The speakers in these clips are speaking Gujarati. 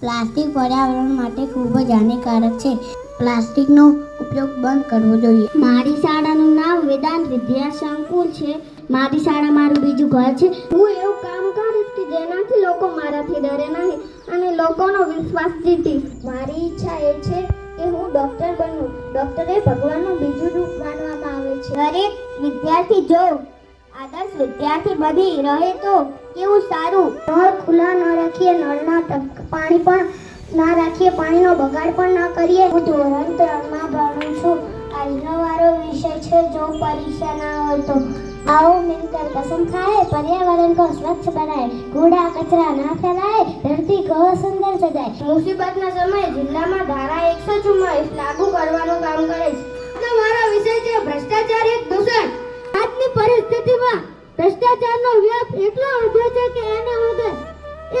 પ્લાસ્ટિક પર્યાવરણ માટે ખૂબ જ હાનિકારક છે. પ્લાસ્ટિકનો ઉપયોગ બંધ કરવો જોઈએ. મારી શાળાનું નામ વેદાંત વિદ્યા સંકુલ છે. મારી શાળા મારું બીજું ઘર છે. હું એવું કામ કરીશ કે જેનાથી લોકો મારાથી ડરે નહીં અને લોકોનો વિશ્વાસ જીતીશ મારી ઈચ્છા એ છે કે હું ડૉક્ટર બનું. ડૉક્ટર એ ભગવાનનું બીજું રૂપ માનવામાં આવે છે. દરેક વિદ્યાર્થી જો આદર્શ વિદ્યાર્થી બની રહે તો કેવું સારું નળ ખુલ્લા ન રાખીએ નળના ટપ- પાણી પણ ના રાખીએ પાણીનો બગાડ પણ ના કરીએ હું ધોરણ ત્રણમાં ભણું છું આજનો મારો વિષય છે જો પરીક્ષા ના હોય તો आओ मिलकर कसम खाए पर्यावरण को स्वच्छ बनाए कूड़ा कचरा ना फैलाए धरती को सुंदर सजाए મુસીબતના સમયે જિલ્લામાં ધારા એકસો ચુમ્માલીસ લાગુ કરવાનું કામ કરે છે તો મારો વિષય છે ભ્રષ્ટાચાર એક દૂષણ આજની પરિસ્થિતિમાં ભ્રષ્ટાચારનો વ્યાપ એટલો વધ્યો છે કે એને વગર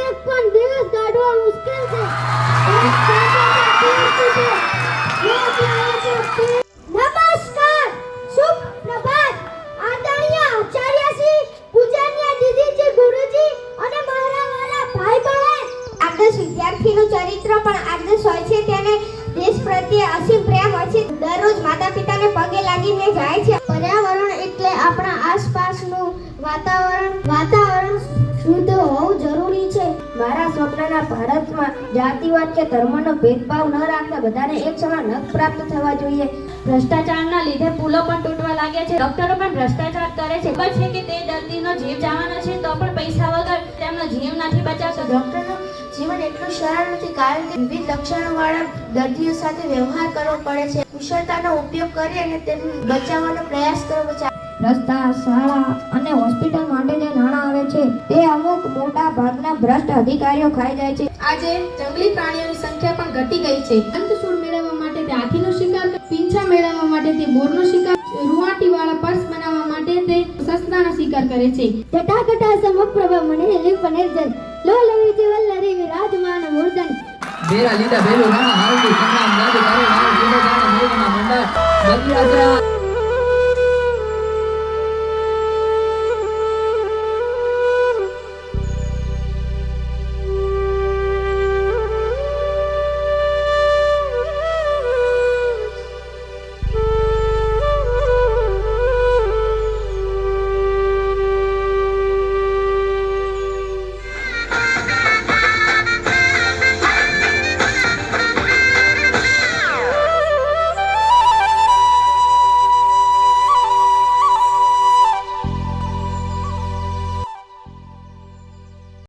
એક પણ દિવસ કાઢવા મુશ્કેલ ચરિત્ર પણ આદર્શ તેને દેશ પ્રત્યે અસીમ પ્રેમ છે. દરરોજ માતા પિતાને પગે લાગીને જાય છે મારા ભારતમાં જાતિવાદ કે ધર્મનો ભેદભાવ ન રાખતા બધાને એક સમાન હક પ્રાપ્ત થવા જોઈએ. ભ્રષ્ટાચારના લીધે પુલો પણ તૂટવા લાગ્યા છે. ડોક્ટરો પણ ભ્રષ્ટાચાર કરે છે. ખબર છે કે તે દર્દીનો જીવ જવાનો છે તો પણ પૈસા વગર તેમનો જીવ નથી બચાવતો. ડોક્ટરનો જીવન એટલું સરળ નથી કારણ કે વિવિધ લક્ષણોવાળા દર્દીઓ સાથે વ્યવહાર કરવો પડે છે. કુશળતાનો ઉપયોગ કરી અને તેમને બચાવવાનો પ્રયાસ કરવો રસ્તા શાળા અને હોસ્પિટલ માટે જે નાણાં આવે છે તે અમુક મોટા ભાગના ભ્રષ્ટ અધિકારીઓ ખાઈ જાય છે. આજે જંગલી પ્રાણીઓની સંખ્યા પણ ઘટી ગઈ છે. અંતસૂળ મેળવવા માટે તે હાથીનો શિકાર પીંછા મેળવવા માટે તે બોરનો શિકાર રૂવાટીવાળા પર્સ બનાવવા માટે તે સસલાનો શિકાર કરે છે. જટા કટા સમપ્રભ મને લિપ નિર્જન લો લવી જીવલ નરી વિરાજમાન મૂર્ધન. બેરા લીધા બેરો રાણા હાલતી સંગ્રામ નાદ કરે